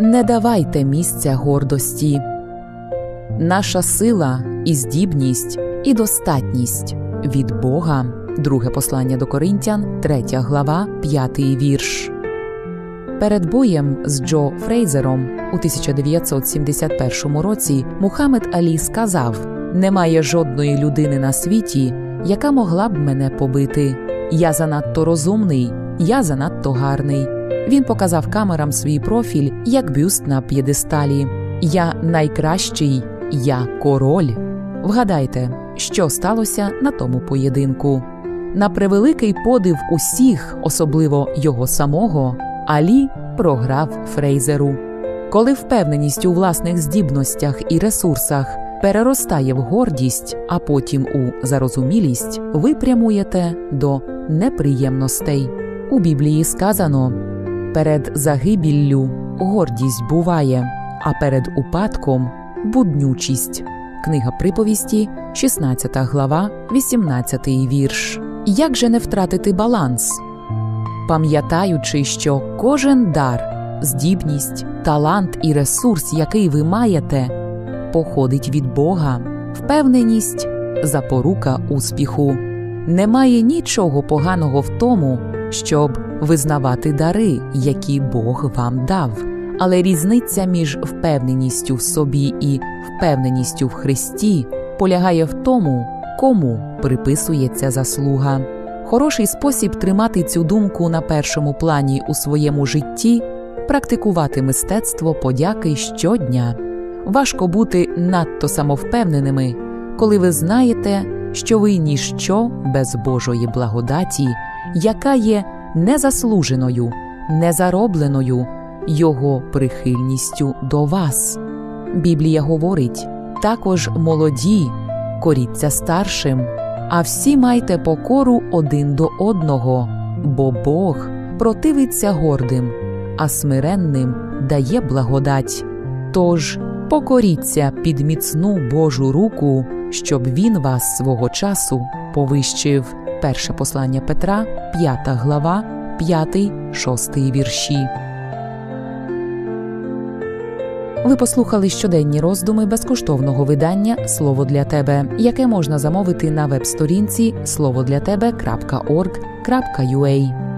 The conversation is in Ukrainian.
не давайте місця гордості. Наша сила і здібність і достатність від Бога. Друге послання до Коринтян, 3 глава, 5 вірш. Перед боєм з Джо Фрейзером у 1971 році Мухаммед Алі сказав: Немає жодної людини на світі, яка могла б мене побити. Я занадто розумний, я занадто гарний. Він показав камерам свій профіль як бюст на п'єдесталі. Я найкращий, я король. Вгадайте, що сталося на тому поєдинку. На превеликий подив усіх, особливо його самого, Алі програв Фрейзеру. Коли впевненість у власних здібностях і ресурсах переростає в гордість, а потім у зарозумілість, ви прямуєте до неприємностей. У Біблії сказано: перед загибіллю гордість буває, а перед упадком буднючість. Книга приповісті, 16 глава, 18 вірш. Як же не втратити баланс? Пам'ятаючи, що кожен дар, здібність, талант і ресурс, який ви маєте, походить від Бога, впевненість, запорука успіху. Немає нічого поганого в тому, щоб визнавати дари, які Бог вам дав. Але різниця між впевненістю в собі і впевненістю в Христі полягає в тому, кому приписується заслуга. Хороший спосіб тримати цю думку на першому плані у своєму житті практикувати мистецтво подяки щодня. Важко бути надто самовпевненими, коли ви знаєте, що ви ніщо без Божої благодаті, яка є незаслуженою, незаробленою Його прихильністю до вас. Біблія говорить також молоді, коріться старшим, а всі майте покору один до одного, бо Бог противиться гордим, а смиренним дає благодать. Тож покоріться під міцну Божу руку, щоб він вас свого часу повищив. Перше послання Петра, 5 глава, 5, 6 вірші. Ви послухали щоденні роздуми безкоштовного видання Слово для тебе, яке можна замовити на веб-сторінці словодлятебе.org.ua